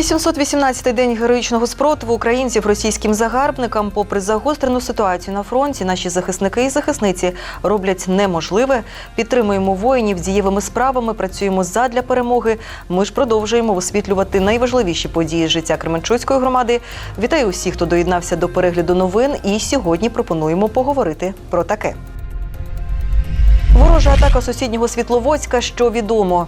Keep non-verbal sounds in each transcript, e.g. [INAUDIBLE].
818-й день героїчного спротиву українців російським загарбникам. Попри загострену ситуацію на фронті, наші захисники і захисниці роблять неможливе. Підтримуємо воїнів дієвими справами, працюємо задля перемоги. Ми ж продовжуємо висвітлювати найважливіші події життя Кременчуцької громади. Вітаю усіх, хто доєднався до перегляду новин. І сьогодні пропонуємо поговорити про таке. Ворожа атака сусіднього Світловодська. Що відомо?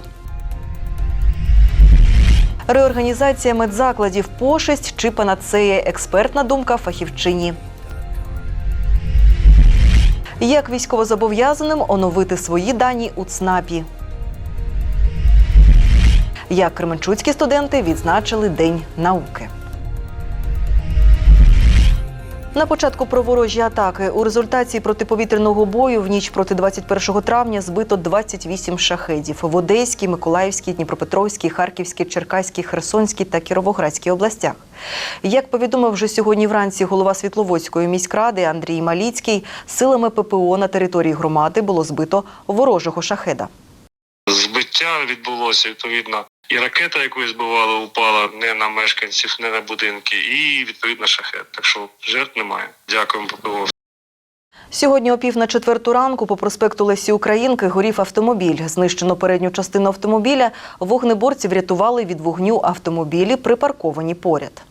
Реорганізація медзакладів пошесть чи панацея. Експертна думка фахівчині. Як військовозобов'язаним оновити свої дані у ЦНАПі? Як кременчуцькі студенти відзначили День науки? На початку про ворожі атаки у результаті протиповітряного бою в ніч проти 21 травня збито 28 шахедів в Одеській, Миколаївській, Дніпропетровській, Харківській, Черкаській, Херсонській та Кіровоградській областях. Як повідомив вже сьогодні вранці голова Світловодської міськради Андрій Маліцький, силами ППО на території громади було збито ворожого шахеда. Збиття відбулося відповідно. І ракета, яку збивали, упала не на мешканців, не на будинки, і відповідно шахет. Так що жертв немає. Дякуємо ППО. Сьогодні о пів на четверту ранку по проспекту Лесі Українки горів автомобіль. Знищено передню частину автомобіля. Вогнеборці врятували від вогню автомобілі, припарковані поряд.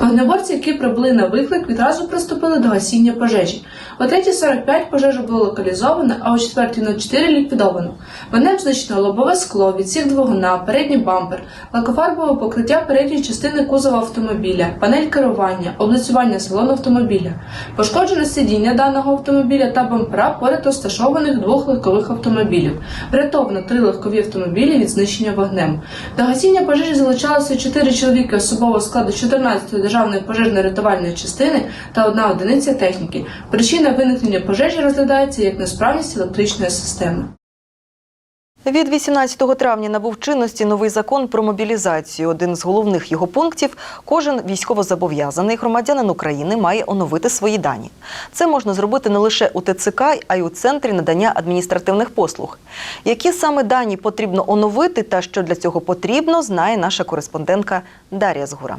Вогнеборці, які прибули на виклик, відразу приступили до гасіння пожежі. О 3.45 пожежа була локалізована, а о 4.04 ліквідовано. Вогнем знищено лобове скло, відсік двигуна, передній бампер, лакофарбове покриття передньої частини кузова автомобіля, панель керування, облицювання салону автомобіля. Пошкоджено сидіння даного автомобіля та бампера поряд розташованих двох легкових автомобілів. Врятовано три легкові автомобілі від знищення вогнем. До гасіння пожежі залучалося 4 чоловіки особового складу 14-ї державної пожежно-рятувальної частини та одна одиниця техніки. Причина виникнення пожежі розглядається як несправність електричної системи. Від 18 травня набув чинності новий закон про мобілізацію. Один з головних його пунктів – кожен військовозобов'язаний громадянин України має оновити свої дані. Це можна зробити не лише у ТЦК, а й у центрі надання адміністративних послуг. Які саме дані потрібно оновити та що для цього потрібно, знає наша кореспондентка Дар'я Згура.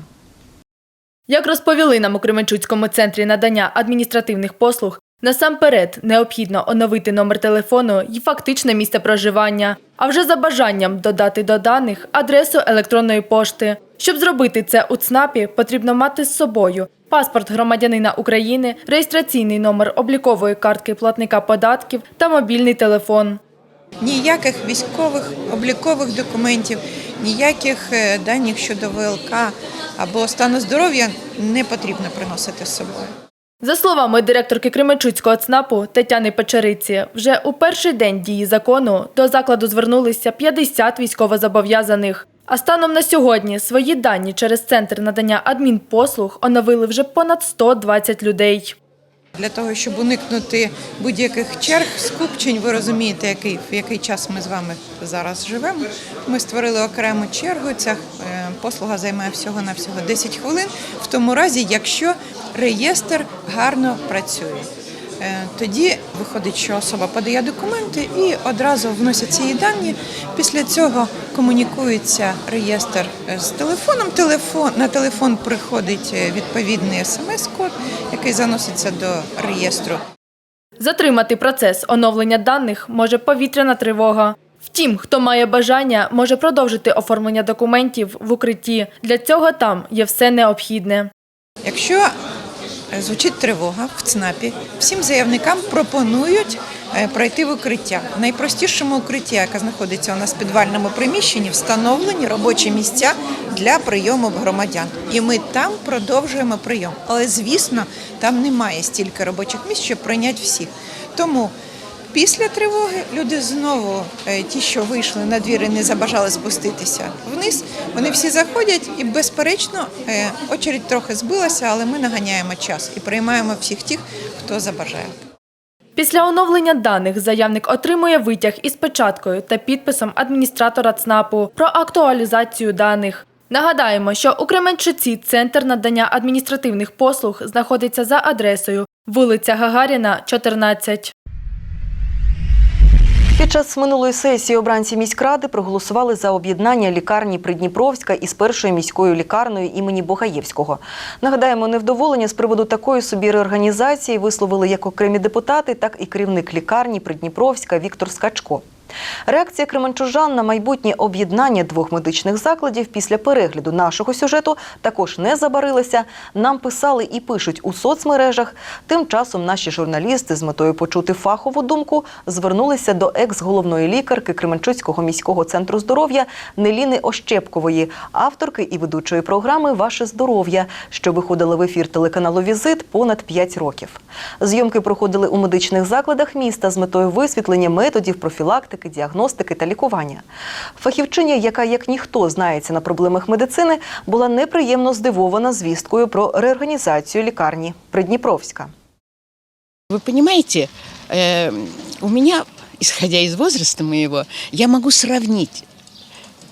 Як розповіли нам у Кременчуцькому центрі надання адміністративних послуг, насамперед необхідно оновити номер телефону і фактичне місце проживання, а вже за бажанням додати до даних адресу електронної пошти. Щоб зробити це у ЦНАПі, потрібно мати з собою паспорт громадянина України, реєстраційний номер облікової картки платника податків та мобільний телефон. Ніяких військових облікових документів, ніяких е, даних щодо ВЛК або стану здоров'я не потрібно приносити з собою. За словами директорки Кременчуцького ЦНАПу Тетяни Печериці, вже у перший день дії закону до закладу звернулися 50 військовозобов'язаних. А станом на сьогодні свої дані через центр надання адмінпослуг оновили вже понад 120 людей. Для того, щоб уникнути будь-яких черг, скупчень, ви розумієте, який, в який час ми з вами зараз живемо. Ми створили окрему чергу. Ця е, послуга займає всього на всього 10 хвилин, в тому разі, якщо реєстр гарно працює. Е, Тоді виходить, що особа подає документи і одразу вносяться її дані. Після цього комунікується реєстр е, з телефоном. Телефон на телефон приходить е, відповідний смс-код, який заноситься до реєстру. Затримати процес оновлення даних може повітряна тривога. Втім, хто має бажання, може продовжити оформлення документів в укритті. Для цього там є все необхідне. Якщо звучить тривога в ЦНАПі, всім заявникам пропонують е, пройти в укриття. В найпростішому укритті, яке знаходиться у нас в підвальному приміщенні, встановлені робочі місця для прийому громадян. І ми там продовжуємо прийом. Але звісно, там немає стільки робочих місць, щоб прийняти всіх. Тому Після тривоги люди знову, е, ті, що вийшли на двір і не забажали спуститися вниз, вони всі заходять і, безперечно, е, очередь трохи збилася, але ми наганяємо час і приймаємо всіх тих, хто забажає. Після оновлення даних заявник отримує витяг із печаткою та підписом адміністратора ЦНАПу про актуалізацію даних. Нагадаємо, що у Кременчуці центр надання адміністративних послуг знаходиться за адресою вулиця Гагаріна, 14. Під час минулої сесії обранці міськради проголосували за об'єднання лікарні Придніпровська із першою міською лікарнею імені Богаєвського. Нагадаємо, невдоволення з приводу такої собі реорганізації висловили як окремі депутати, так і керівник лікарні Придніпровська Віктор Скачко. Реакція кременчужан на майбутнє об'єднання двох медичних закладів після перегляду нашого сюжету також не забарилася. Нам писали і пишуть у соцмережах. Тим часом наші журналісти з метою почути фахову думку звернулися до екс-головної лікарки Кременчуцького міського центру здоров'я Неліни Ощепкової, авторки і ведучої програми Ваше здоров'я, що виходила в ефір телеканалу Візит понад 5 років. Зйомки проходили у медичних закладах міста з метою висвітлення методів профілактики, діагностики та лікування. Фахівчиня, яка як ніхто знається на проблемах медицини, була неприємно здивована звісткою про реорганізацію лікарні Придніпровська. Вы понимаете, э, у меня, исходя из возраста моего, я могу сравнить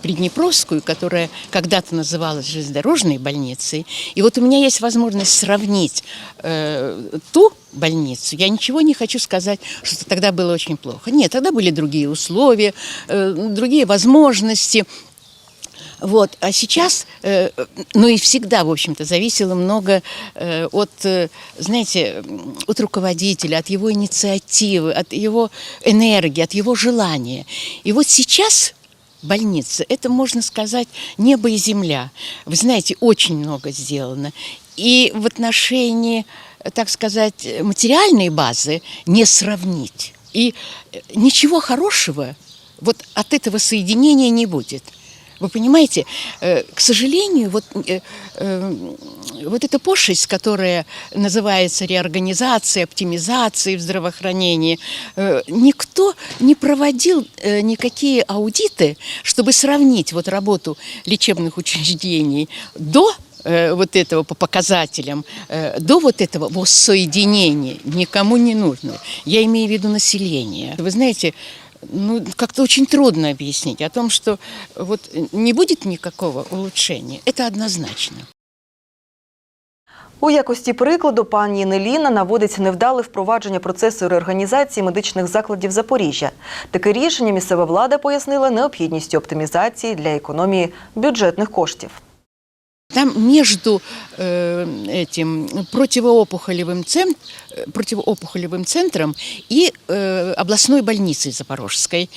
Приднепровскую, которая когда-то называлась железнодорожной больницей. И вот у меня есть возможность сравнить э, ту больницу. Я ничего не хочу сказать, что тогда было очень плохо. Нет, тогда были другие условия, э, другие возможности. Вот. А сейчас, э, ну и всегда, в общем-то, зависело много э, от, э, знаете, от руководителя, от его инициативы, от его энергии, от его желания. И вот сейчас больница, это, можно сказать, небо и земля. Вы знаете, очень много сделано. И в отношении, так сказать, материальной базы не сравнить. И э, ничего хорошего вот от этого соединения не будет. Вы понимаете, э, к сожалению, вот, э, э, вот эта пошлость, которая называется реорганизацией, оптимизацией в здравоохранении, э, никто не проводил э, никакие аудиты, чтобы сравнить вот работу лечебных учреждений до э, вот этого по показателям, э, до вот этого воссоединения никому не нужно. Я имею в виду население. Вы знаете, ну, как-то очень трудно объяснить о том, что вот не будет никакого улучшения. Это однозначно. У якості прикладу пані Неліна наводить невдале впровадження процесу реорганізації медичних закладів Запоріжжя. Таке рішення місцева влада пояснила необхідністю оптимізації для економії бюджетних коштів. Там между э, этим противоопухолевым, цен- э, противоопухолевым центром и э, областной больницей Запорожской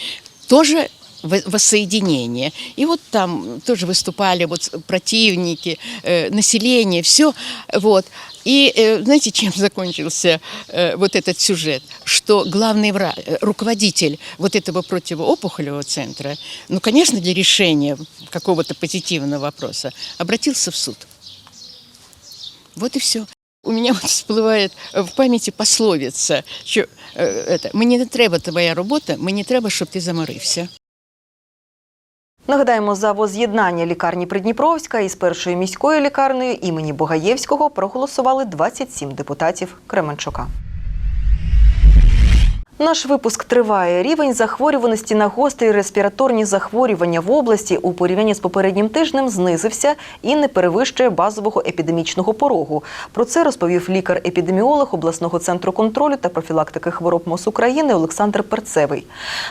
тоже во- воссоединение. И вот там тоже выступали вот противники, э, население, все. Вот. И э, знаете, чем [LAUGHS] закончился э, вот этот сюжет? Что главный врач, руководитель вот этого противоопухолевого центра, ну, конечно, для решения какого-то позитивного вопроса, обратился в суд. Вот и все. У меня вот всплывает в памяти пословица, що это, мені не треба твоя робота, мені треба, щоб ти заморився. Нагадаємо, за воз'єднання лікарні Придніпровська із першою міською лікарнею імені Богаєвського проголосували 27 депутатів Кременчука. Наш випуск триває. Рівень захворюваності на гострі респіраторні захворювання в області у порівнянні з попереднім тижнем знизився і не перевищує базового епідемічного порогу. Про це розповів лікар-епідеміолог обласного центру контролю та профілактики хвороб МОЗ України Олександр Перцевий.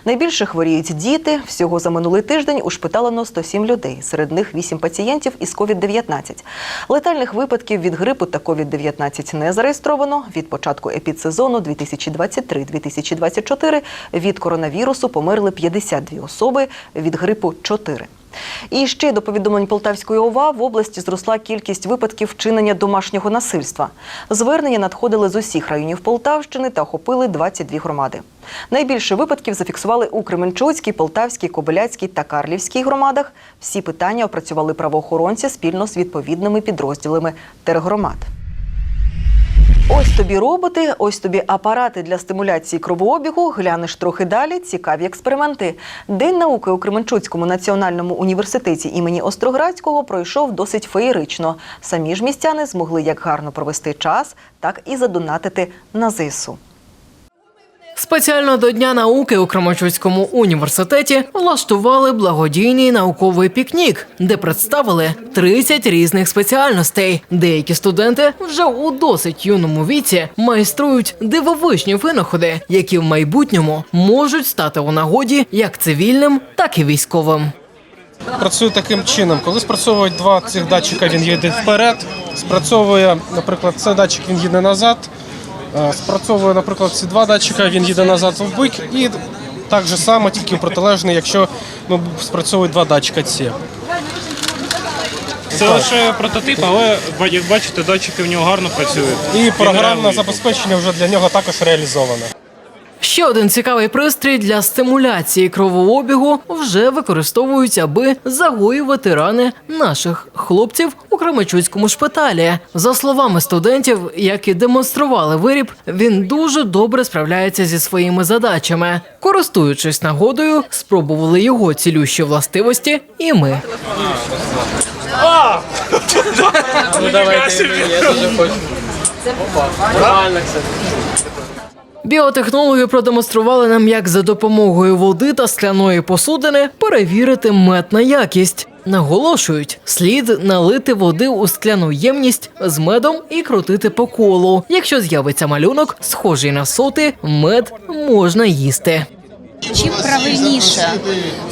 Найбільше хворіють діти. Всього за минулий тиждень ушпиталено 107 людей. Серед них 8 пацієнтів із COVID-19. Летальних випадків від грипу та COVID-19 не зареєстровано. Від початку епідсезону 2023-2024 від коронавірусу померли 52 особи, від грипу 4. І ще до повідомлень Полтавської ОВА в області зросла кількість випадків вчинення домашнього насильства. Звернення надходили з усіх районів Полтавщини та охопили 22 громади. Найбільше випадків зафіксували у Кременчуцькій, Полтавській, Кобиляцькій та Карлівській громадах. Всі питання опрацювали правоохоронці спільно з відповідними підрозділами тергромад. Ось тобі роботи, ось тобі апарати для стимуляції кровообігу. Глянеш трохи далі. Цікаві експерименти. День науки у Кременчуцькому національному університеті імені Остроградського пройшов досить феєрично. Самі ж містяни змогли як гарно провести час, так і задонатити на ЗСУ. Спеціально до Дня науки у Крамачуцькому університеті влаштували благодійний науковий пікнік, де представили 30 різних спеціальностей. Деякі студенти вже у досить юному віці майструють дивовижні винаходи, які в майбутньому можуть стати у нагоді як цивільним, так і військовим. працює таким чином. Коли спрацьовують два цих датчика, він їде вперед. Спрацьовує, наприклад, цей датчик він їде назад. Е, Спрацьовує, наприклад, ці два датчика, він їде назад в бик і так же само, тільки протилежний, якщо ну, спрацьовують два датчика ці. Це лише прототип, але як бачите, датчики в нього гарно працюють. І програмне забезпечення вже для нього також реалізоване. Ще один цікавий пристрій для стимуляції кровообігу вже використовують, аби загоювати рани наших хлопців у Кременчуцькому шпиталі. За словами студентів, які демонстрували виріб, він дуже добре справляється зі своїми задачами. Користуючись нагодою, спробували його цілющі властивості, і ми. Біотехнологи продемонстрували нам, як за допомогою води та скляної посудини перевірити мед на якість. Наголошують, слід налити води у скляну ємність з медом і крутити по колу. Якщо з'явиться малюнок, схожий на соти, мед можна їсти. Чим правильніша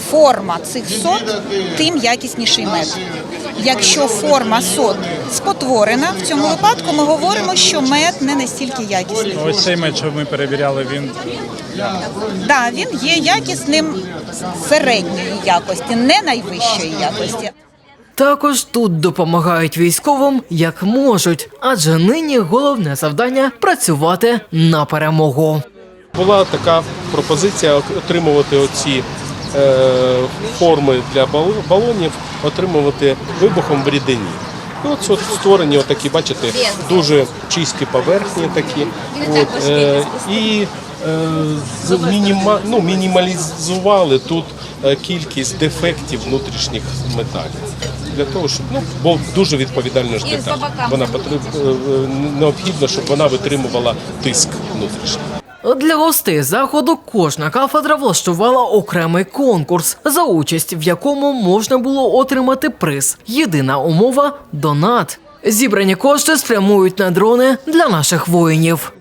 форма цих сот, тим якісніший мед. Якщо форма сот спотворена, в цьому випадку ми говоримо, що мед не настільки якісний. Ось цей меч, що ми перевіряли, він Да, він є якісним середньої якості, не найвищої якості. Також тут допомагають військовим як можуть, адже нині головне завдання працювати на перемогу. Була така пропозиція отримувати оці форми для бал- балонів, отримувати вибухом в рідині. І от от створені отакі, бачите, дуже чисті поверхні такі. От, е, і е, з- мініма, ну, мінімалізували тут е, кількість дефектів внутрішніх металів. Для того, щоб ну, бо дуже відповідальна ж деталь. Вона потріб, е, е, необхідно, щоб вона витримувала тиск внутрішній. Для гостей заходу кожна кафедра влаштувала окремий конкурс, за участь в якому можна було отримати приз. Єдина умова донат. Зібрані кошти спрямують на дрони для наших воїнів.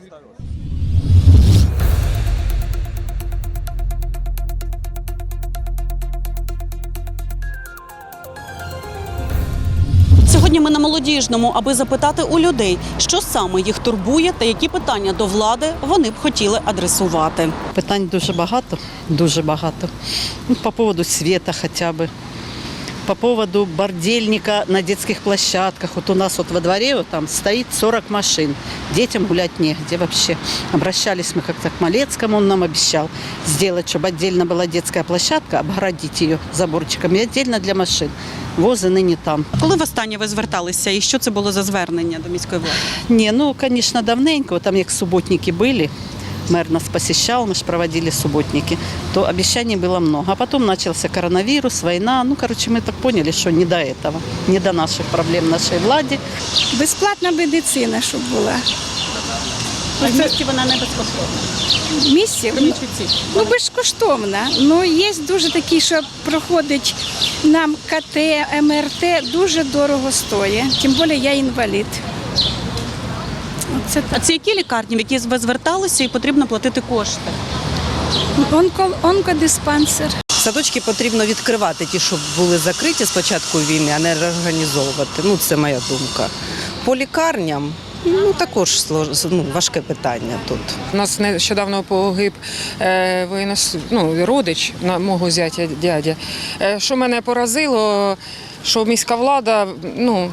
Сьогодні ми на молодіжному, аби запитати у людей, що саме їх турбує та які питання до влади вони б хотіли адресувати. Питань дуже багато, дуже багато. Ну, По поводу света хотя бы. По поводу бордельника на детских площадках. Вот у нас вот во дворе вот там стоит 40 машин. Детям гулять негде вообще. Обращались мы как-то к Малецкому, он нам обещал сделать, чтобы отдельно была детская площадка, обгородить ее заборчиком и отдельно для машин. Возы ныне там. Коли востаннє ви зверталися і що це було за звернення до міської влади? Не, ну, конечно, давненько. Вот Там як субботники были, мэр нас посещал, мы же проводили субботники, то обещаний было много. А потом начался коронавирус, война. Ну, короче, мы так поняли, что не до этого, не до наших проблем нашей влади. Безплатна медицина, щоб була. А в місті вона не безкоштовна. В місті ну, безкоштовна. Ну, є дуже такі, що проходить нам КТ, МРТ, дуже дорого стоїть. Тим більше я інвалід. Це А це які лікарні, в які ви зверталися і потрібно платити кошти? онко, онкодиспансер. Садочки потрібно відкривати, ті, що були закриті з початку війни, а не реорганізовувати. Ну, це моя думка. По лікарням ну також ну, важке питання тут. У нас нещодавно погиб е, воєнос... ну, родич на мого зятя дядя. Е, що мене поразило, що міська влада ну,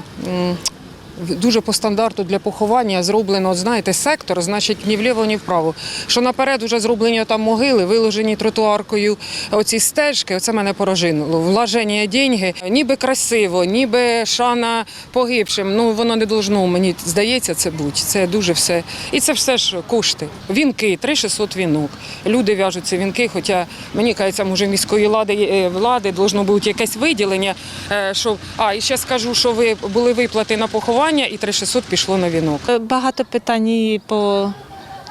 дуже по стандарту для поховання зроблено, знаєте, сектор, значить, ні вліво, ні вправо. Що наперед вже зроблені там могили, виложені тротуаркою оці стежки, оце мене поражило. Вложення деньги, ніби красиво, ніби шана погибшим. Ну воно не должно, мені здається, це бути. Це дуже все. І це все ж кошти. Вінки, 3600 вінок. Люди в'яжуть ці вінки, хоча мені кажеться, може міської влади, е, влади должно бути якесь виділення. е, Що, а, і ще скажу, що ви були виплати на поховання і 3600 пішло на вінок. Багато питань і по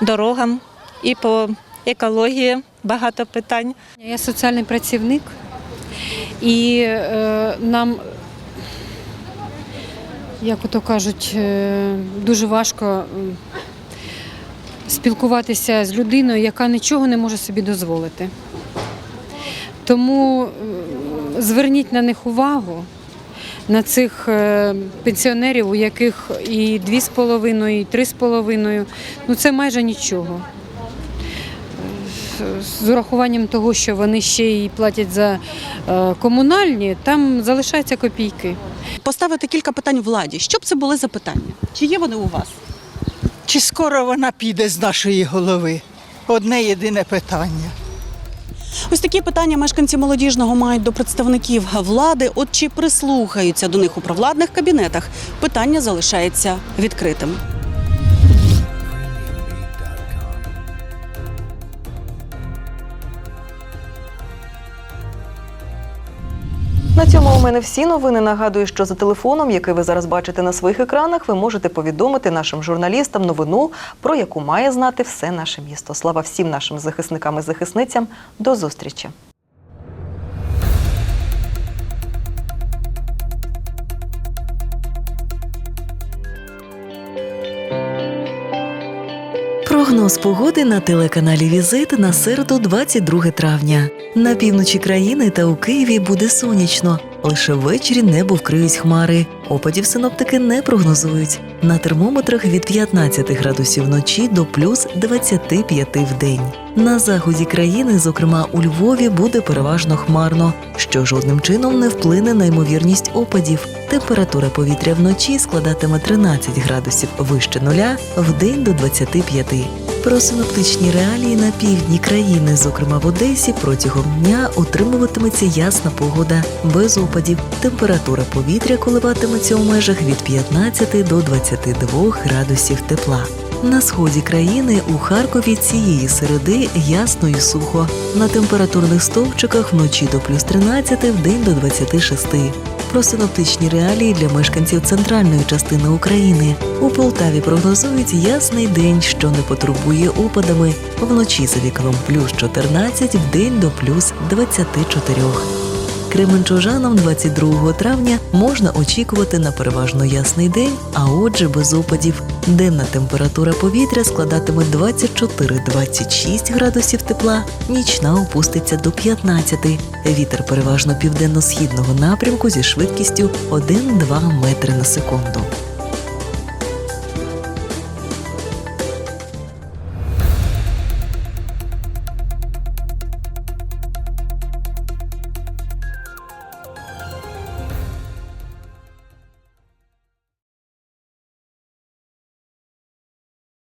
дорогам, і по екологія, багато питань. Я соціальний працівник, і е, нам, як ото кажуть, е, дуже важко спілкуватися з людиною, яка нічого не може собі дозволити. Тому е, зверніть на них увагу. На цих е, пенсіонерів, у яких і 2,5, і 3,5, ну це майже нічого з урахуванням того, що вони ще й платять за е, комунальні, там залишаються копійки. Поставити кілька питань владі. Що б це були за питання? Чи є вони у вас? Чи скоро вона піде з нашої голови? Одне єдине питання. Ось такі питання мешканці молодіжного мають до представників влади. От чи прислухаються до них у провладних кабінетах? Питання залишається відкритим. На цьому у мене всі новини. Нагадую, що за телефоном, який ви зараз бачите на своїх екранах, ви можете повідомити нашим журналістам новину, про яку має знати все наше місто. Слава всім нашим захисникам і захисницям. До зустрічі! Прогноз погоди на телеканалі Візит на середу 22 травня. На півночі країни та у Києві буде сонячно. Лише ввечері небо вкриють хмари. Опадів синоптики не прогнозують. На термометрах від 15 градусів вночі до плюс 25 в день. На заході країни, зокрема у Львові, буде переважно хмарно, що жодним чином не вплине на ймовірність опадів. Температура повітря вночі складатиме 13 градусів вище нуля, в день до 25. Про синоптичні реалії на півдні країни, зокрема в Одесі, протягом дня отримуватиметься ясна погода без опадів. Температура повітря коливатиметься у межах від 15 до 22 градусів тепла. На сході країни у Харкові цієї середи ясно і сухо. На температурних стовпчиках вночі до плюс 13, в день до 26. Про синоптичні реалії для мешканців центральної частини України. У Полтаві прогнозують ясний день, що не потребує опадами. Вночі за вікном плюс 14, в день до плюс 24. Кременчужанам 22 травня можна очікувати на переважно ясний день, а отже без опадів. Денна температура повітря складатиме 24-26 градусів тепла, нічна опуститься до 15. Вітер переважно південно-східного напрямку зі швидкістю 1-2 метри на секунду.